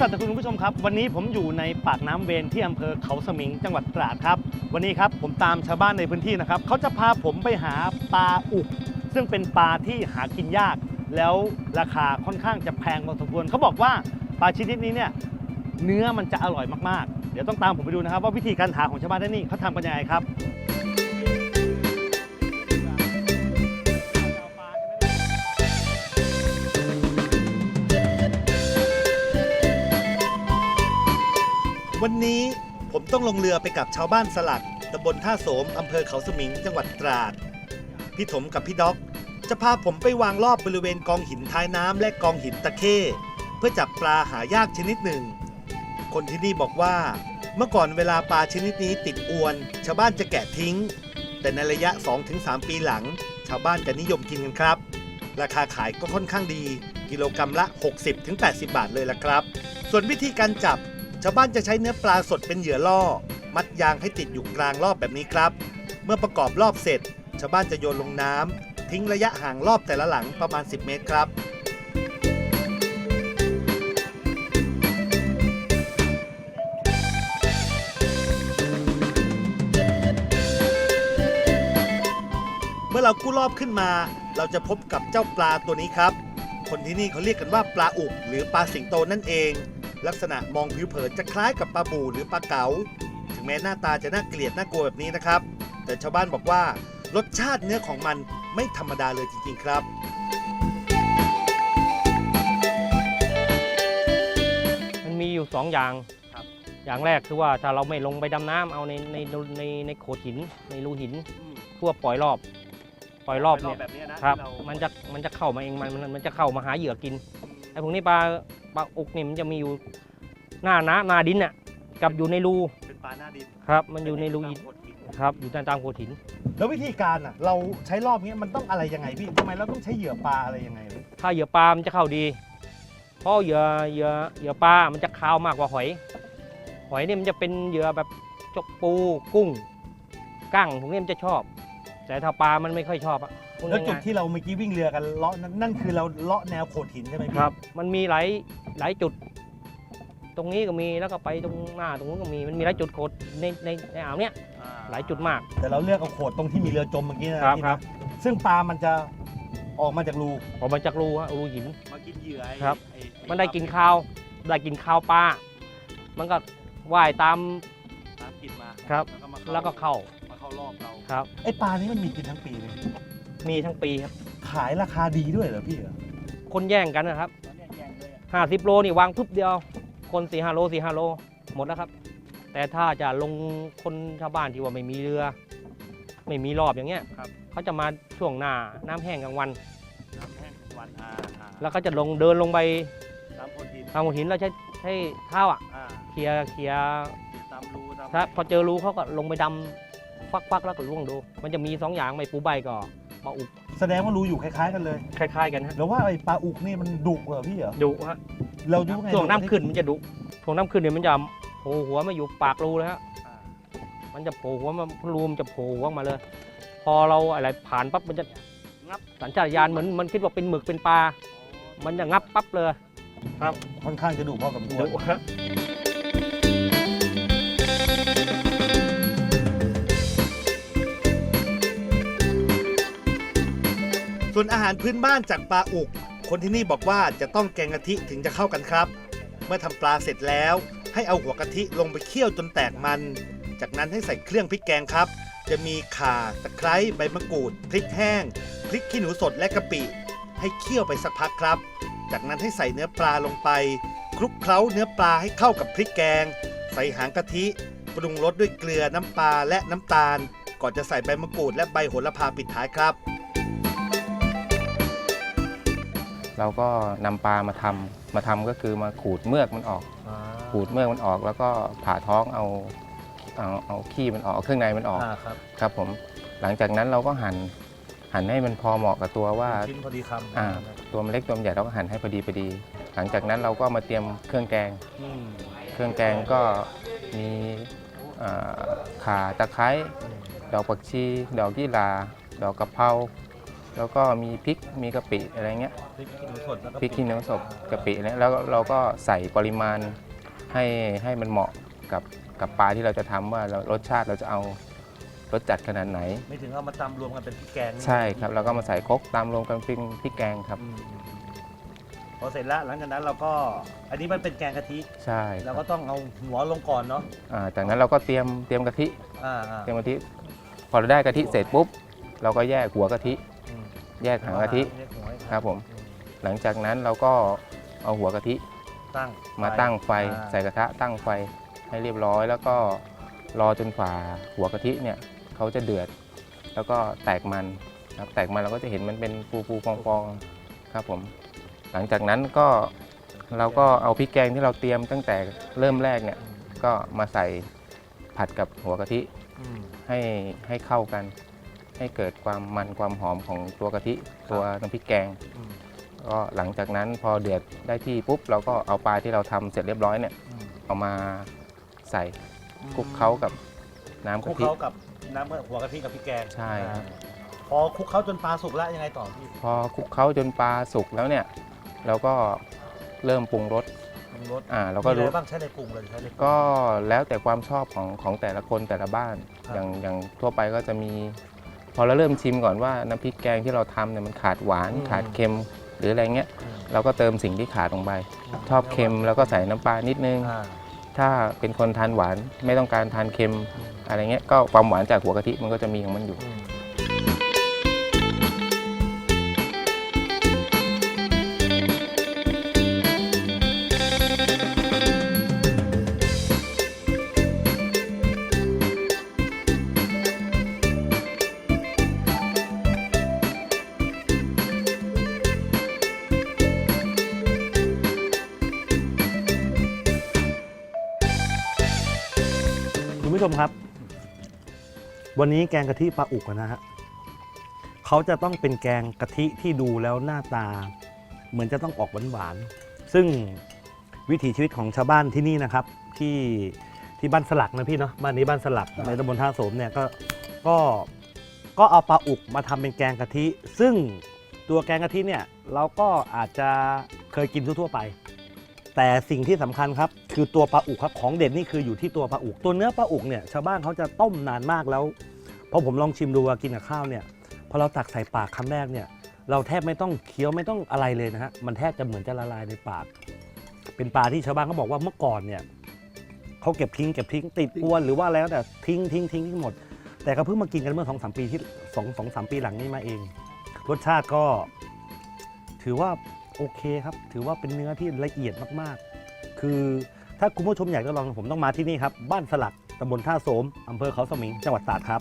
สัตย์คุณผู้ชมครับ วันนี้ผมอยู่ในปากน้ำเวนที่อำเภอเขาสมิงจังหวัดตราดครับ วันนี้ครับผมตามชาวบ้านในพื้นที่นะครับเขาจะพาผมไปหาปลาอุก ซึ่งเป็นปลาที่หากินยาก แล้วราคาค่อนข้างจะแพงพอสมควรเขาบอกว่าปลาชนิดนี้เนี่ยเนื้อมันจะอร่อยมากๆ เดี๋ยวต้องตามผมไปดูนะครับ ว่าวิธีการหาของชาวบ้านที่นี่เขาทำกันยังไงครับ วันนี้ผมต้องลงเรือไปกับชาวบ้านสลัดตำบลท่าโสมอำเภอเขาสมิงจังหวัดตราด พี่ถมกับพี่ด็อก จะพาผมไปวางรอบบริเวณกองหินท้ายน้ำและกองหินตะเข้เพื่อจับปลาหายากชนิดหนึ่ง คนที่นี่บอกว่า เมื่อก่อนเวลาปลาชนิดนี้ติดอวน ชาวบ้านจะแกะทิ้ง แต่ในระยะ 2-3 ปีหลัง ชาวบ้านจะนิยมกินกันครับ ราคาขายก็ค่อนข้างดี กิโลกรรัมละ 60-80 บาทเลยละครับ ส่วนวิธีการจับ ชาวบ้านจะใช้เนื้อปลาสดเป็นเหยื่อล่อ มัดยางให้ติดอยู่กลางรอบแบบนี้ครับ เมื่อประกอบรอบเสร็จ ชาวบ้านจะโยนลงน้ำทิ้งระยะห่างรอบแต่ละหลังประมาณ 10 เมตรครับ เมื่อเรากู้รอบขึ้นมา เราจะพบกับเจ้าปลาตัวนี้ครับ คนที่นี่เขาเรียกกันว่าปลาอุกหรือปลาสิงโตนั่นเอง ลักษณะมองผิวเผินจะคล้ายกับปลาบูหรือปลาเก๋า ถึงแม้หน้าตาจะน่าเกลียดน่ากลัวแบบนี้นะครับ แต่ชาวบ้านบอกว่ารสชาติเนื้อของมันไม่ธรรมดาเลยจริง ๆ ครับ มันมีอยู่สองอย่าง ครับ อย่างแรกคือว่าถ้าเราไม่ลงไปดำน้ำเอาในในในในโขดหิน ในรูหินพวกปล่อยรอบ ปล่อยรอบเนี่ย แบบนี้นะครับที่เรามันจะมันจะเข้ามาเองมันมันมันจะเข้ามาหาเหยื่อกินไอ้พวกนี้ปลา ปลาอุกนี่มันจะมีอยู่หน้าน้ำหน้าดินน่ะกับอยู่ในรูเป็นปลาหน้าดินครับ มันอยู่ในรูหินตามโขดหินครับ อยู่ตามตามโขดหิน แล้ววิธีการอะ เราใช้รอบนี้มันต้องอะไรยังไงพี่ทำไมเราต้องใช้เหยื่อปลาอะไรยังไงพี่ถ้าเหยื่อปลามันจะเข้าดี เพราะเหยื่อเหยื่อเหยื่อปลา มันจะคาวมากกว่าหอย หอยเนี่ยมันจะเป็นเหยื่อแบบจกปูกุ้งกั้งพวกนี้มันจะชอบ แต่ถ้าปลามันไม่ค่อยชอบอะ พูดแล้วจุดง่ายที่เราเมื่อกี้วิ่งเรือกันเลาะนั่นนั่นคือเราเลาะแนวโขดหินใช่ไหมๆพี่ครับ มันมีหลายหลายจุด ตรงนี้ก็มีแล้วก็ไปตรงหน้าตรงนู้นก็มีมันมีหลายจุดโคดในในในอ่าวเนี้ยอ่หลายจุดมาก แต่เราเลือกเอาโขดตรงที่มีเรือจมเมื่อกี้นะครับพี่ครันะบ ซึ่งปลามันจะออกมาจากรูออกมาจากรูฮะรูหิน มากินเหยื่อครับมันได้กินข้าวได้กินข้าวปลา มันก็ว่ายตาม ตามกินมาครับ แล้วก็มาแล้วก็เข้ามาเข้ารอบเรา ครับ ไอ้ปลานี้มันมีกินทั้งปีเลย มีทั้งปีครับ ขายราคาดีด้วยเหรอพี่เหรอคนแย่งกันนะครับห้าสิบโลนี่วางปุ๊บเดียว คนสี่ห้าโลสี่ห้าโล หมดแล้วครับ แต่ถ้าจะลงคนชาวบ้านที่ว่าไม่มีเรือ ไม่มีรอบอย่างเงี้ยครับเขาจะมาช่วงหน้าน้ำแห้งกลางวัน น้ำแห้งวันอ่าอ่าแล้วเขาจะลงเดินลงไปตามโขดหินทางหัวหินแล้วใช้ใช้เท้าอะอ่าเคลียร์เคลียร์ตามรูตามถ้าพอเจอรูเขาก็ลงไปดำฟักฟักๆแล้วก็ล่วงดู มันจะมีสองอย่างไม่ปูใบก็ ปลาอุกแสดงว่ารูอยู่คล้ายๆกันเลย คล้าย ๆ กันฮะแล้วว่าไอ้ปลาอุกนี่มันดุเหรอพี่เหรอดุฮะเราดูไงช่วงน้ำขึ้นมันจะดุช่วงน้ำขึ้นเนี่ยมันจะโผล่หัวมาอยู่ปากรูเลยฮะอ่ามันจะโผล่หัวมารูมนจะโผล่หัวออกมาเลย พอเราอะไรผ่านปั๊บมันจะงับสัญชาตญาณเหมือนมันคิดว่าเป็นหมึกเป็นปลา มันจะงับปั๊บเลยค่อนข้างจะดุพอสมควรดุฮะ ส่วนอาหารพื้นบ้านจากปลาอุก คนที่นี่บอกว่าจะต้องแกงกะทิถึงจะเข้ากันครับ เมื่อทำปลาเสร็จแล้ว ให้เอาหัวกะทิลงไปเคี่ยวจนแตกมัน จากนั้นให้ใส่เครื่องพริกแกงครับ จะมีข่าตะไคร้ใบมะกรูดพริกแห้งพริกขี้หนูสดและกะปิให้เคี่ยวไปสักพักครับ จากนั้นให้ใส่เนื้อปลาลงไปคลุกเคล้าเนื้อปลาให้เข้ากับพริกแกง ใส่หางกะทิปรุงรสด้วยเกลือน้ำปลาและน้ำตาล ก่อนจะใส่ใบมะกรูดและใบโหระพาปิดท้ายครับ เราก็นำปลามาทำมาทำก็คือมาขูดเมือกมันออกขูดเมือกมันออกแล้วก็ผ่าท้องเอาเอาเอาขี้มันออกเอาเครื่องในมันออกครับครับผมหลังจากนั้นเราก็หั่นหั่นให้มันพอเหมาะกับตัวว่า ชิ้นพอดีคำอ่า ตัวมันเล็กตัวมันใหญ่เราก็หั่นให้พอดีพอดี หลังจากนั้นเราก็มาเตรียมเครื่องแกง อืมเครื่องแกงก็มีอ่าข่าตะไคร้ดอกผักชี ดอกยี่หร่าดอกกะเพรา แล้วก็มีพริกมีกะปิอะไรเงี้ยพริกขี้หนูสดแล้วก็พริกขี้หนูสดกะปิอะไรแล้วเราก็ใส่ปริมาณให้ให้มันเหมาะกับกับปลาที่เราจะทำว่าเรารสชาติเราจะเอารสจัดขนาดไหน ไม่ถึงเอามาตำรวมกันเป็นพริกแกงใช่ครับแล้วก็มาใส่ครกตามรวมกันเป็นพริกแกงครับอืมพอเสร็จแล้วหลังจากนั้นเราก็อันนี้มันเป็นแกงกะทิใช่คเรารับก็ต้องเอาหัวลงก่อนเนาะอ่าจากนั้นเราก็เตรียมเตรียมกะทิอ่าอ่าเตรียมกะทิพอเราได้กะทิเสร็จปุ๊บ เราก็แยกหัวกะทิอืม แยกหางกะทิเรียกหัวให้ครับผม อืมหลังจากนั้นเราก็เอาหัวกะทิตั้งมาตั้งไฟอ่าใส่กระทะตั้งไฟให้เรียบร้อย แล้วก็รอจนฝ่าหัวกะทิเนี่ยเขาจะเดือด แล้วก็แตกมันครับแตกมันเราก็จะเห็นมันเป็นฟูฟูฟองฟองๆครับผม หลังจากนั้นก็เราก็เอาพริกแกงที่เราเตรียมตั้งแต่เริ่มแรกเนี่ยก็มาใส่ผัดกับหัวกะทิ อืมให้ให้เข้ากัน ให้เกิดความมันความหอมของตัวกะทิตัวน้ำพริกแกง อืมก็หลังจากนั้นพอเดือดได้ที่ปุ๊บ เราก็เอาปลาที่เราทำเสร็จเรียบร้อยเนี่ยอืมเอามาใส่คลุกเคล้ากับน้ำคลุกะกทิ เคล้ากับน้ำหัวกะทิกับพริกแกงใช่ครับอ่าพอคลุกเคล้าจนปลาสุกแล้วยังไงต่อพี่พอคลุกเคล้าจนปลาสุกแล้วเนี่ย เราก็เริ่มปรุงรสปรุงรสอ่าเราก็มีอะรู้ไรบ้างใช้ในปรุงเลยใช้ในปรุง ก็แล้วแต่ความชอบของของแต่ละคนแต่ละบ้าน ครับ อย่างอย่างทั่วไปก็จะมีพ อเราเริ่มชิมก่อนว่าน้ำพริกแกงที่เราทำเนี่ยมันขาดหวานขาดเค็มหรืออะไรเงี้ยอืมเราก็เติมสิ่งที่ขาดลงไปชอบเค็มแล้วก็ใส่น้ำปลานิดนึง อ่า ถ้าเป็นคนทานหวานไม่ต้องการทานเค็มอะไรเงี้ยก็ความหวานจากหัวกะทิมันก็จะมีของมันอยู่ อืม ผู้ชมครับ วันนี้แกงกะทิปลาอุกนะฮะเขาจะต้องเป็นแกงกะทิที่ดูแล้วหน้าตา เหมือนจะต้องออกหวานๆซึ่งวิถีชีวิตของชาวบ้านที่นี่นะครับ ที่ที่บ้านสลักนะพี่เนาะบ้านนี้บ้านสลักในตำบลท่าโสมเนี่ยก็ก็ก็เอาปลาอุกมาทำเป็นแกงกะทิ ซึ่งตัวแกงกะทิเนี่ยเราก็อาจจะเคยกินทั่วๆไป แต่สิ่งที่สำคัญครับคือตัวปลาอุกครับของเด็ดนี่คืออยู่ที่ตัวปลาอุกตัวเนื้อปลาอุกเนี่ยชาวบ้านเขาจะต้มนานมากแล้วพอผมลองชิมดูว่ากินกับข้าวเนี่ยพอเราตักใส่ปากคำแรกเนี่ยเราแทบไม่ต้องเคี้ยวไม่ต้องอะไรเลยนะฮะมันแทบจะเหมือนจะละลายในปาก เป็นปลาที่ชาวบ้านเขาบอกว่าเมื่อก่อนเนี่ยเขาเก็บทิ้งเก็บทิ้งติดอวนหรือว่าอะไรก็แต่ทิ้งทิ้งทิ้งทิ้งหมด แต่ก็เพิ่งมากินกันเมื่อสองสามปีที่สองสองสามปีหลังนี้มาเอง รสชาติก็ถือว่า โอเคครับ ถือว่าเป็นเนื้อที่ละเอียดมากๆ คือถ้าคุณผู้ชมอยากจะลองผมต้องมาที่นี่ครับ บ้านสลักตำบลท่าโสมอำเภอเขาสมิงจังหวัดตราดครับ